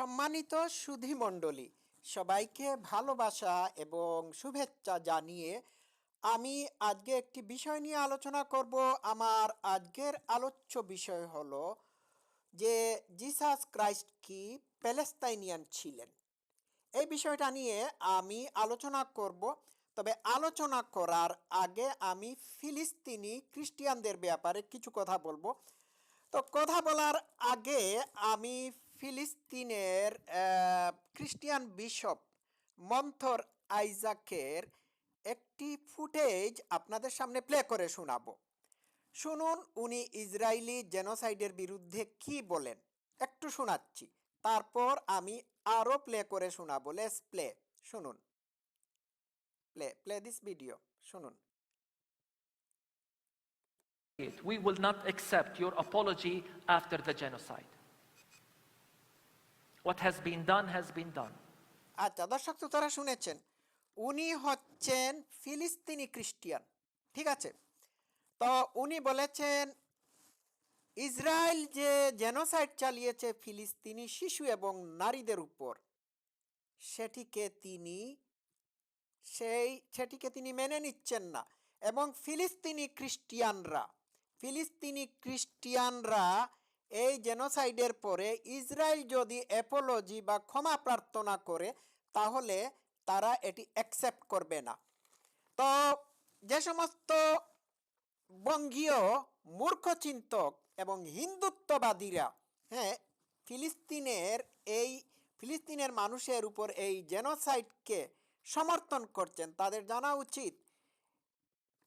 সম্মানিত সুধী মণ্ডলী, সবাইকে ভালোবাসা এবং শুভেচ্ছা জানিয়ে আমি আজকে একটি বিষয় নিয়ে আলোচনা করব। আমার আজকের আলোচ্য বিষয় হল যে জিসাস ক্রাইস্ট কি প্যালেস্তাইনিয়ান ছিলেন। এই বিষয়টা নিয়ে আমি আলোচনা করব। তবে আলোচনা করার আগে আমি ফিলিস্তিনি খ্রিস্টিয়ানদের ব্যাপারে কিছু কথা বলব। তো কথা বলার আগে আমি ফিলিস্তিনের খ্রিস্টিয়ান বিশপ মন্থর আইজাকের একটি ফুটেজ আপনাদের সামনে প্লে করে শোনাবো। শুনুন, উনি ইসরায়েলি জেনোসাইডের বিরুদ্ধে কি বলেন। একটু শোনাচ্ছি। তারপর আমি আরও প্লে করে শোনাবো। লেস প্লে শুনুন। প্লে প্লে দিস ভিডিও শুনুন। We will not accept your apology after the genocide. What has been done has been done. আচ্ছা দর্শক তো তারা শুনেছেন, উনি হচ্ছেন ফিলিস্তিনি খ্রিস্টিয়ান। ঠিক আছে? তো উনি বলেছেন, ইসরায়েল যে জেনোসাইড চালিয়েছে ফিলিস্তিনি শিশু এবং নারীদের উপর, সেটিকে তিনি, সেই, সেটিকে তিনি মেনে নিচ্ছেন না। এবং ফিলিস্তিনি খ্রিস্টিয়ানরা ফিলিস্তিনি খ্রিস্টিয়ানরা এই জেনোসাইডের পরে ইসরায়েল যদি অ্যাপোলজি বা ক্ষমা প্রার্থনা করে, তাহলে তারা এটি অ্যাকসেপ্ট করবে না। তো যে সমস্ত বঙ্গীয় মূর্খচিন্তক এবং হিন্দুত্ববাদীরা হ্যাঁ ফিলিস্তিনের এই, ফিলিস্তিনের মানুষের উপর এই জেনোসাইডকে সমর্থন করছেন, তাদের জানা উচিত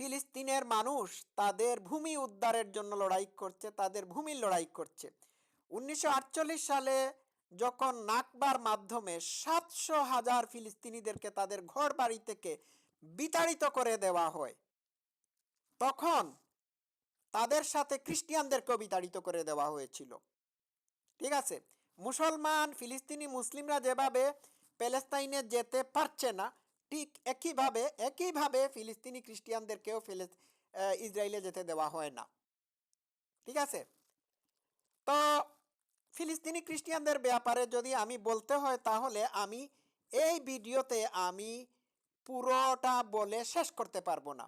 ফিলিস্তিনের মানুষ তাদের ভূমি উদ্ধারের জন্য লড়াই করছে, তাদের ভূমির লড়াই করছে। উনিশশো আটচল্লিশ সালে যখন নাকবার মাধ্যমে সাতশো হাজার ফিলিস্তিনিদেরকে তাদের ঘর বাড়ি থেকে বিতাড়িত করে দেওয়া হয়, তখন তাদের সাথে খ্রিস্টিয়ানদেরকেও বিতাড়িত করে দেওয়া হয়েছিল। ঠিক আছে? মুসলমান, ফিলিস্তিনি, মুসলিমরা যেভাবে প্যালেস্তাইনে যেতে পারছে না ঠিক একইভাবে একইভাবে ফিলিস্তিনি খ্রিস্টিয়ানদেরকেও ফিলিস ইসরায়েলে যেতে দেওয়া হয় না। ঠিক আছে? তো ফিলিস্তিনি খ্রিস্টিয়ানদের ব্যাপারে যদি আমি বলতে হয় তাহলে আমি এই ভিডিওতে আমি পুরোটা বলে শেষ করতে পারব না।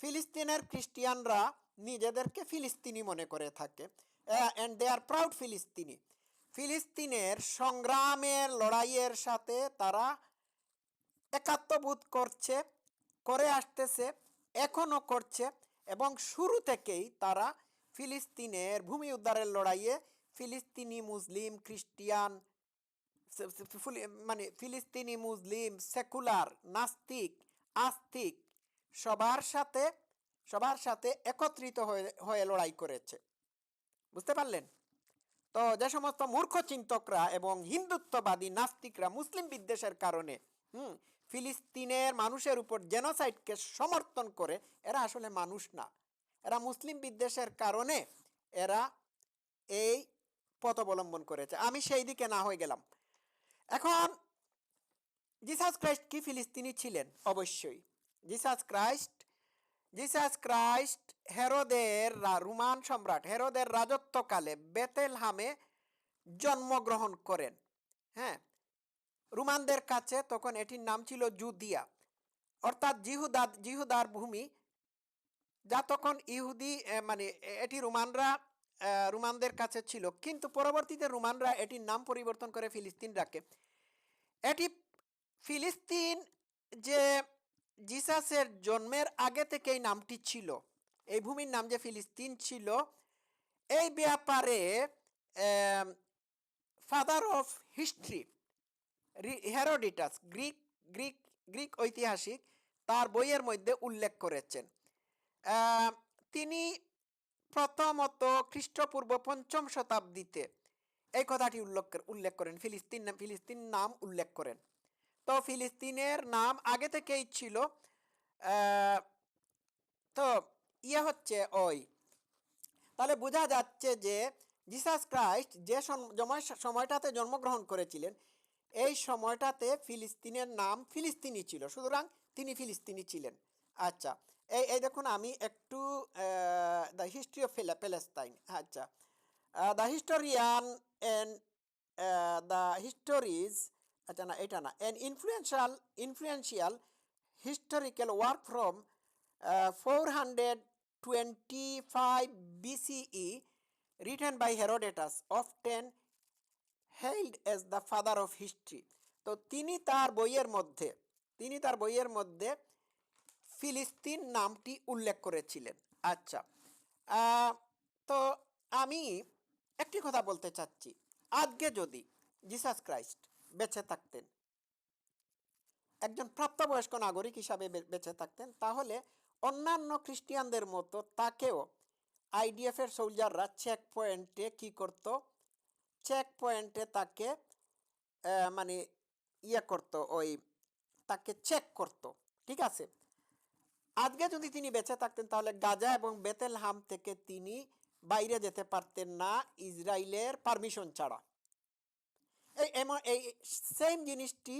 ফিলিস্তিনের খ্রিস্টিয়ানরা নিজেদেরকে ফিলিস্তিনি মনে করে থাকে অ্যান্ড দে আর প্রাউড ফিলিস্তিনি। ফিলিস্তিনের সংগ্রামের, লড়াইয়ের সাথে তারা একাত্মবোধ করছে, করে আসতেছে, এখনও করছে এবং শুরু থেকেই তারা ফিলিস্তিনের ভূমি উদ্ধারের লড়াইয়ে ফিলিস্তিনি মুসলিম, খ্রিস্টিয়ান মানে ফিলিস্তিনি মুসলিম, সেকুলার, নাস্তিক, আস্তিক সবার সাথে সবার সাথে একত্রিত হয়ে হয়ে লড়াই করেছে। বুঝতে পারলেন? তো যে সমস্ত মূর্খ চিন্তকরা এবং হিন্দুত্ববাদী নাস্তিকরা মুসলিম বিদ্বেষের কারণে, হুম ফিলিস্তিনের মানুষের উপর জেনোসাইডকে সমর্থন করে এরা আসলে মানুষ না। এরা মুসলিম বিদ্বেষের কারণে এরা এই পথ অবলম্বন করেছে। আমি সেই দিকে না হয়ে গেলাম। এখন জিসাস ক্রাইস্ট কি ফিলিস্তিনি ছিলেন? অবশ্যই। জিসাস ক্রাইস্ট জিসাস ক্রাইস্ট হেরোদের রোমান সম্রাট হেরোদের রাজত্বকালে বেতেলহামে জন্মগ্রহণ করেন। হ্যাঁ? রোমানদের কাছে তখন এটির নাম ছিল জুদিয়া। অর্থাৎ জিহুদা, জিহুদার ভূমি, যা তখন ইহুদি মানে এটি রোমানরা রোমানদের কাছে ছিল। কিন্তু পরবর্তীতে রোমানরা এটির নাম পরিবর্তন করে ফিলিস্তিন রাখে এটি ফিলিস্তিন যে জিসাসের জন্মের আগে থেকে এই নামটি ছিল, এই ভূমির নাম যে ফিলিস্তিন ছিল, এই ব্যাপারে father of history Herodotus, Greek Greek Greek ঐতিহাসিক তার বইয়ের মধ্যে উল্লেখ করেছেন। তিনি প্রথমত খ্রিস্টপূর্ব পঞ্চম শতাব্দীতে এই কথাটি উল্লেখ উল্লেখ করেন। ফিলিস্তিন নাম- ফিলিস্তিন নাম উল্লেখ করেন। তো ফিলিস্তিনের নাম আগে থেকেই ছিল তো ইয়ে হচ্ছে ওই, তাহলে বোঝা যাচ্ছে যে, জিসাস ক্রাইস্ট যে সময়টাতে জন্মগ্রহণ করেছিলেন এই সময়টাতে ফিলিস্তিনের নাম ফিলিস্তিনি ছিল, সুতরাং তিনি ফিলিস্তিনি ছিলেন। আচ্ছা এই এই দেখুন আমি একটু দ্য হিস্ট্রি অফ প্যালেস্তাইন আচ্ছা the historian and the histories আচ্ছা না, এটা না an influential influential historical work from four hundred twenty five BCE written by Herodotus often hailed as the father of history তো তিনি তার বইয়ের মধ্যে, তিনি তার বইয়ের মধ্যে ফিলিস্তিন নামটি উল্লেখ করেছিলেন। আচ্ছা তো আমি একটি কথা বলতে চাচ্ছি। আজকে যদি জিসাস ক্রাইস্ট বেঁচে থাকতেন, একজন প্রাপ্তবয়স্ক নাগরিক হিসাবে বেঁচে থাকতেন, তাহলে অন্যান্য খ্রিস্টিয়ানদের মতো তাকেও আইডিএফ এর সোলজাররা চেক পয়েন্টে কি করত? চেক পয়েন্টে তাকে মানে ইয়ে করত ওই তাকে চেক করত ঠিক আছে? আজকে যদি তিনি বেঁচে থাকতেন, তাহলে গাজা এবং বেতেলহাম থেকে তিনি বাইরে যেতে পারতেন না ইসরায়েলের পারমিশন ছাড়া। এই এমন এই সেম জিনিসটি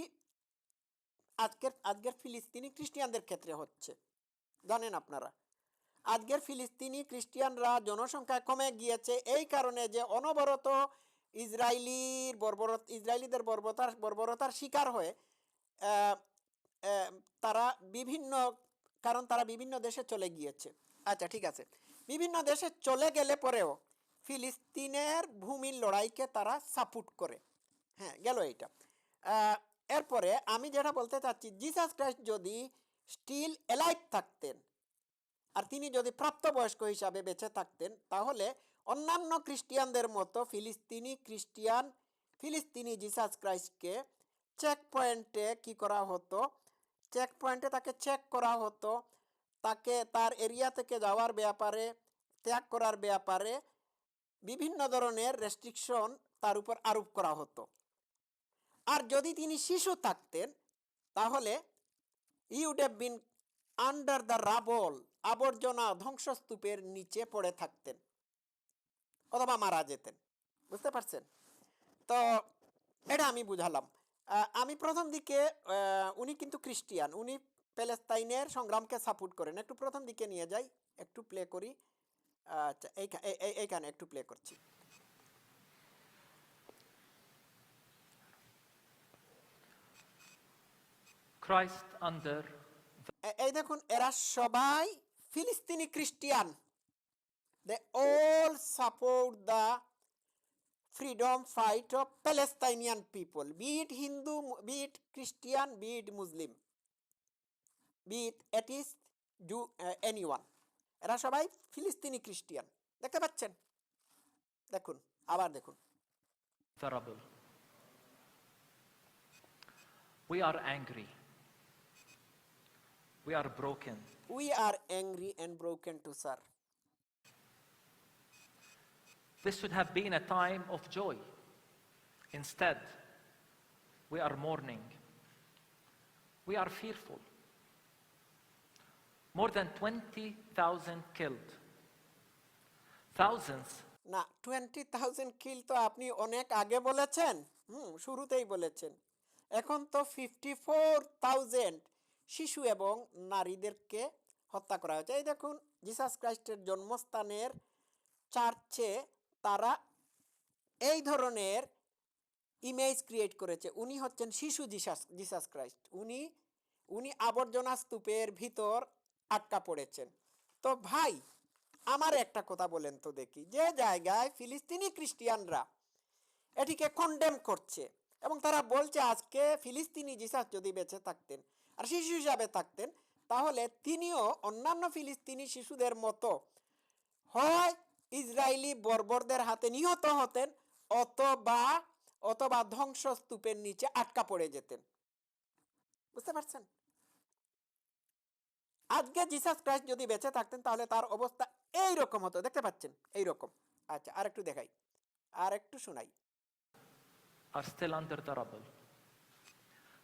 আজকের আজকের ফিলিস্তিনি খ্রিস্টিয়ানদের ক্ষেত্রে হচ্ছে। জানেন আপনারা? আজকের ফিলিস্তিনি খ্রিস্টিয়ানরা জনসংখ্যা কমে গিয়েছে এই কারণে যে অনবরত ইসরায়েলির বর্বরত ইসরায়েলিদের বর্বরতার বর্বরতার শিকার হয়ে তারা বিভিন্ন, কারণ তারা বিভিন্ন দেশে চলে গিয়েছে। আচ্ছা ঠিক আছে। বিভিন্ন দেশে চলে গেলে পরেও ফিলিস্তিনের ভূমির লড়াইকে তারা সাপোর্ট করে। হ্যাঁ গেল এইটা। এরপরে আমি যেটা বলতে চাচ্ছি, জিসাস ক্রাইস্ট যদি স্টিল এলাইভ থাকতেন, আর তিনি যদি প্রাপ্তবয়স্ক হিসাবে বেঁচে থাকতেন, তাহলে অন্যান্য খ্রিস্টিয়ানদের মতো ফিলিস্তিনি খ্রিস্টিয়ান, ফিলিস্তিনি জিসাস ক্রাইস্টকে চেক পয়েন্টে কি করা হতো? চেক পয়েন্টে তাকে চেক করা হতো। তাকে তার এরিয়া থেকে যাওয়ার ব্যাপারে, ত্যাগ করার ব্যাপারে বিভিন্ন ধরনের রেস্ট্রিকশন তার উপর আরোপ করা হতো। আর যদি তিনি শিশু থাকতেন, তাহলে you'd have been under the rubble আবর্জনা ধ্বংসস্তূপের নিচে পড়ে থাকতেন। অথবা মারা যেতেন। বুঝতে পারছেন? তো এটা আমি বুঝালাম। আমি প্রথম দিকে উনি কিন্তু খ্রিস্টিয়ান। উনি প্যালেস্তাইনের সংগ্রামকে সাপোর্ট করেন। একটু প্রথম দিকে নিয়ে যাই একটু প্লে করি। আচ্ছা এইখা- এই- এই- এইখানে একটু প্লে করছি। এই দেখুন এরা সবাই ফিলিস্তিনি Christian. They all support the freedom fight of Palestinian people, be it Hindu be it Christian be it Muslim be it atheist do any one এরা সবাই ফিলিস্তিনি খ্রিস্টিয়ান দেখতে পাচ্ছেন দেখুন আবার দেখুন the rubble. We are angry. We are broken. We are angry and broken too sir This should have been a time of joy. Instead, we are mourning. We are fearful. More than 20,000 killed. Thousands না twenty thousand kill তো আপনি অনেক আগে বলেছেন হুম শুরুতেই বলেছেন এখন তো ফিফটি ফোর থাউজেন্ড শিশু এবং নারীদেরকে হত্যা করা হয়েছে এই দেখুন জিসাস ক্রাইস্টের জন্মস্থানের চার্চে তারা এই ধরনের ইমেজ ক্রিয়েট করেছে। উনি হচ্ছেন শিশু জিসাস জিসাস ক্রাইস্ট। উনি উনি আবর্জনা স্তূপের ভিতর আটকা পড়েছেন। তো ভাই, আমার একটা কথা বলেন তো দেখি। যে জায়গায় ফিলিস্তিনি খ্রিস্টিয়ানরা এটিকে কন্ডেম করছে এবং তারা বলছে, আজকে ফিলিস্তিনি জিসাস যদি বেঁচে থাকতেন আর শিশু হিসাবে থাকতেন, তাহলে তিনিও অন্যান্য ফিলিস্তিনি শিশুদের মতো হয় ইসরায়েলি বর্বরদের হাতে নিহত হতেন অথবা অথবা ধ্বংসস্তূপের নিচে আটকা পড়ে যেতেন। বুঝতে পারছেন? আজকে জিসাস ক্রাইস্ট যদি বেঁচে থাকতেন তাহলে তার অবস্থা এই রকম হতো। দেখতে পাচ্ছেন? এই রকম আচ্ছা আর একটু দেখাই। আর একটু শোনাই। are still under the rubble.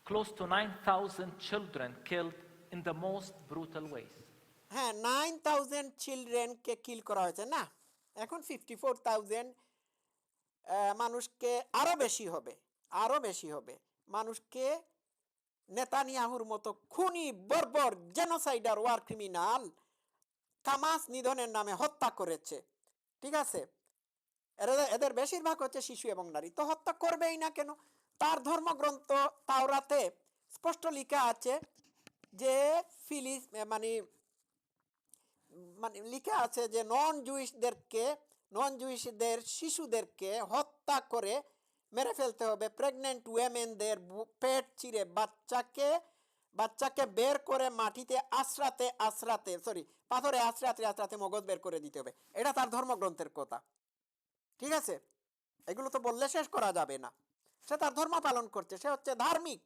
Close to 9,000 children killed in the most brutal ways. হ্যাঁ নাইন থাউজেন্ড চিলড্রেনকে কিল করা হয়েছে না? এখন ফিফটি ফোর থাউজেন্ড মানুষকে আরও বেশি হবে আরও বেশি হবে। মানুষকে নেতানিয়াহুর মতো খুনি, বর্বর জেনোসাইডার ওয়ার ক্রিমিনাল কামাস নিধনের নামে হত্যা করেছে। ঠিক আছে? এদের বেশিরভাগ হচ্ছে শিশু এবং নারী। তো হত্যা করবেই না কেন? তার ধর্মগ্রন্থ তাওরাতে স্পষ্ট লেখা আছে যে ফিলিস মানে মানে লেখা আছে যে নন জুইশদেরকে নন জুইশদের শিশুদেরকে হত্যা করে মেরে ফেলতে হবে। প্রেগনেন্ট উইমেনদের পেট চিরে বাচ্চাকে বাচ্চাকে বের করে মাটিতে আশ্রাতে আশ্রাতে সরি পাথরে আশ্রাতে আশ্রাতে মগজ বের করে দিতে হবে। এটা তার ধর্মগ্রন্থের কথা। ঠিক আছে? এগুলো তো বললে শেষ করা যাবে না। সে তার ধর্ম পালন করছে। সে হচ্ছে ধার্মিক।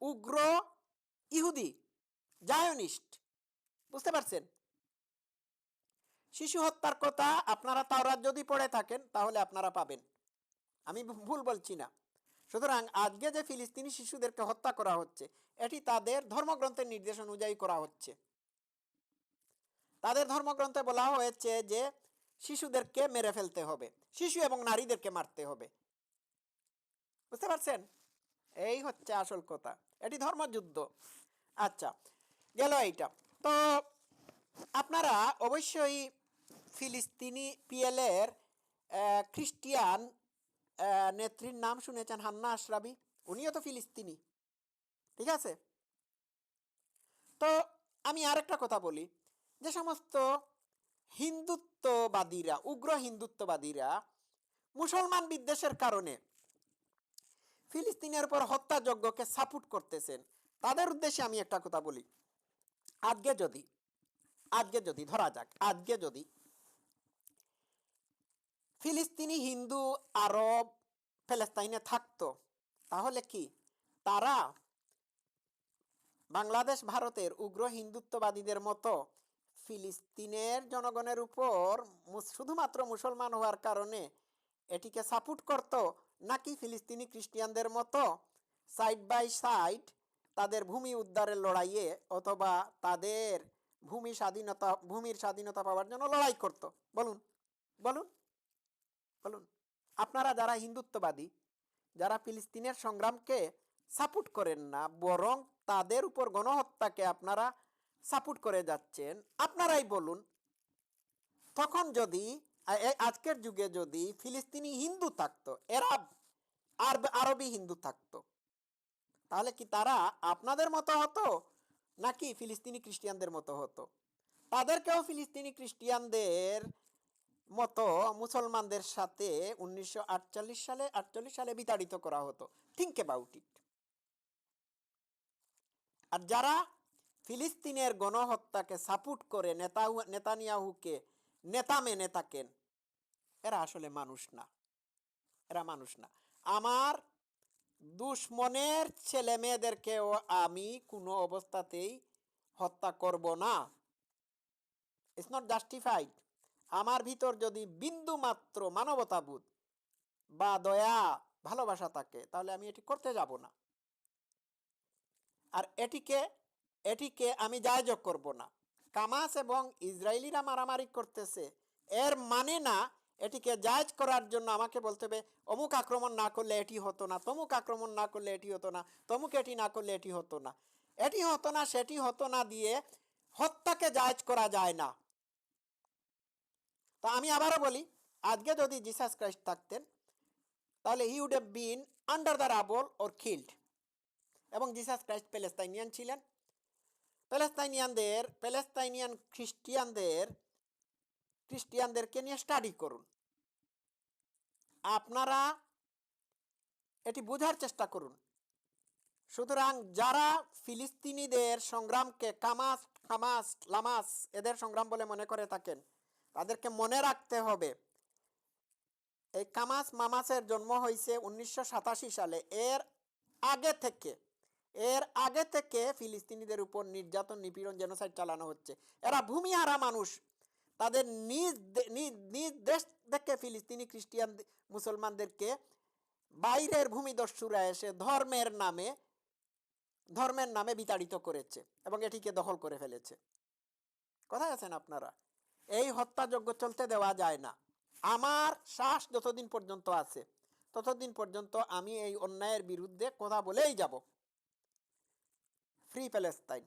উগ্র, ইহুদি, জায়নিস্ট। বুঝতে পারছেন? শিশু হত্যার কথা আপনারা তাওরাত যদি পড়ে থাকেন, তাহলে আপনারা পাবেন। আমি ভুল বলছি না। সুতরাং আজকে যে ফিলিস্তিনি শিশুদেরকে হত্যা করা হচ্ছে, এটি তাদের ধর্মগ্রন্থের নির্দেশ অনুযায়ী করা হচ্ছে। তাদের ধর্মগ্রন্থে বলা হয়েছে যে, শিশুদেরকে মেরে ফেলতে হবে। শিশু এবং নারীদেরকে মারতে হবে। বুঝতে পারছেন? এই হচ্ছে আসল কথা। এটি ধর্মযুদ্ধ। আচ্ছা গেল এইটা। তো আপনারা অবশ্যই ফিলিস্তিনি পিএলের খ্রিস্টিয়ান নেত্রীর নাম শুনেছেন হান্না আশরাবি। উনিও তো ফিলিস্তিনি। ঠিক আছে? তো আমি আরেকটা কথা বলি। যে সমস্ত হিন্দুত্ববাদীরা, উগ্র হিন্দুত্ববাদীরা মুসলমান বিদ্বেষের কারণে ফিলিস্তিনের উপর হত্যাযজ্ঞকে সাপোর্ট করতেছেন, তাদের উদ্দেশ্যে আমি একটা কথা বলি। আজকে যদি আজকে যদি, ধরা যাক, আজকে যদি ফিলিস্তিনি, হিন্দু, আরব, ফেলেস্তাইনে থাকতো। তাহলে কি? তারা বাংলাদেশ, ভারতের উগ্র হিন্দুত্ববাদীদের মতো ফিলিস্তিনের জনগণের উপর শুধুমাত্র মুসলমান হওয়ার কারণে এটিকে সাপোর্ট করত নাকি ফিলিস্তিনি খ্রিস্টিয়ানদের মতো সাইড বাই সাইড তাদের ভূমি উদ্ধারের লড়াইয়ে অথবা তাদের ভূমি স্বাধীনতা, ভূমির স্বাধীনতা পাওয়ার জন্য লড়াই করত? বলুন বলুন। বলুন, আপনারা যারা হিন্দুত্ববাদী, যারা ফিলিস্তিনের সংগ্রামকে সাপোর্ট করেন না, বরং তাদের উপর গণহত্যাকে আপনারা সাপোর্ট করে যাচ্ছেন, আপনারাই বলুন, তখন যদি আজকের যুগে যদি ফিলিস্তিনি হিন্দু থাকতো এরা আরব, আরবি হিন্দু থাকতো, তাহলে কি তারা আপনাদের মতো হতো, নাকি ফিলিস্তিনি খ্রিস্টিয়ানদের মতো হতো? তাদেরকেও ফিলিস্তিনি খ্রিস্টিয়ানদের মতো মুসলমানদের সাথে উনিশশো আটচল্লিশ সালে আটচল্লিশ সালে বিতাড়িত করা হতো। থিঙ্ক অ্যাবাউট ইট আর যারা ফিলিস্তিনের গণহত্যাকে সাপোর্ট করে নেতা নেতানিয়াহুকে নেতা মেনে থাকেন, এরা আসলে মানুষ না। এরা মানুষ না। আমার দুশ্মনের ছেলে মেয়েদেরকেও আমি কোনো অবস্থাতেই হত্যা করব না। ইটস নট জাস্টিফাইড আমার ভিতর যদি বিন্দু মাত্র মানবতাবোধ বা দয়া ভালোবাসা থাকে, তাহলে আমি এটি করতে যাব না। আর এটিকে এটিকে আমি জায়জ করব না। কামাস এবং ইসরায়েলিরা মারামারি করতেছে, এর মানে না এটিকে জায়জ করার জন্য আমাকে বলতে হবে, অমুক আক্রমণ না করলে এটি হতো না, তমুক আক্রমণ না করলে এটি হতো না, তমুক এটি না করলে এটি হতো না। এটি হতো না, সেটি হতো না দিয়ে হত্যাকে জায়জ করা যায় না। তো আমি আবারও বলি, আজকে যদি জিসাস ক্রাইস্ট থাকতেন, তাহলে he would have been under the rubble or killed এবং জিসাস ক্রাইস্ট প্যালেস্তাইনিয়ান ছিলেন। প্যালেস্তাইনিয়ানদের প্যালেস্তাইনিয়ান খ্রিস্টিয়ানদের খ্রিস্টিয়ানদেরকে নিয়ে স্টাডি করুন। আপনারা এটি বোঝার চেষ্টা করুন। সুতরাং যারা ফিলিস্তিনিদের সংগ্রামকে কামাস কামাস লামাস এদের সংগ্রাম বলে মনে করে থাকেন তাদেরকে মনে রাখতে হবে। এই কামাস মামাসের জন্ম হয়েছে উনিশশো সাতাশি সালে। এর আগে থেকে, এর আগে থেকে ফিলিস্তিনিদের উপর নির্যাতন, নিপীড়ন, জেনোসাইড চালানো হচ্ছে। এরা ভূমিহারা মানুষ। তাদের নিজ নিজ দেশ থেকে ফিলিস্তিনি খ্রিস্টিয়ান মুসলমানদেরকে বাইরের ভূমিদস্যুরা এসে ধর্মের নামে ধর্মের নামে বিতাড়িত করেছে এবং এটিকে দখল করে ফেলেছে। কোথায় আছেন আপনারা? এই হত্যাযজ্ঞ চলতে দেওয়া যায় না। আমার শ্বাস যতদিন পর্যন্ত আছে, ততদিন পর্যন্ত আমি এই অন্যায়ের বিরুদ্ধে কথা বলেই যাব। Free Palestine.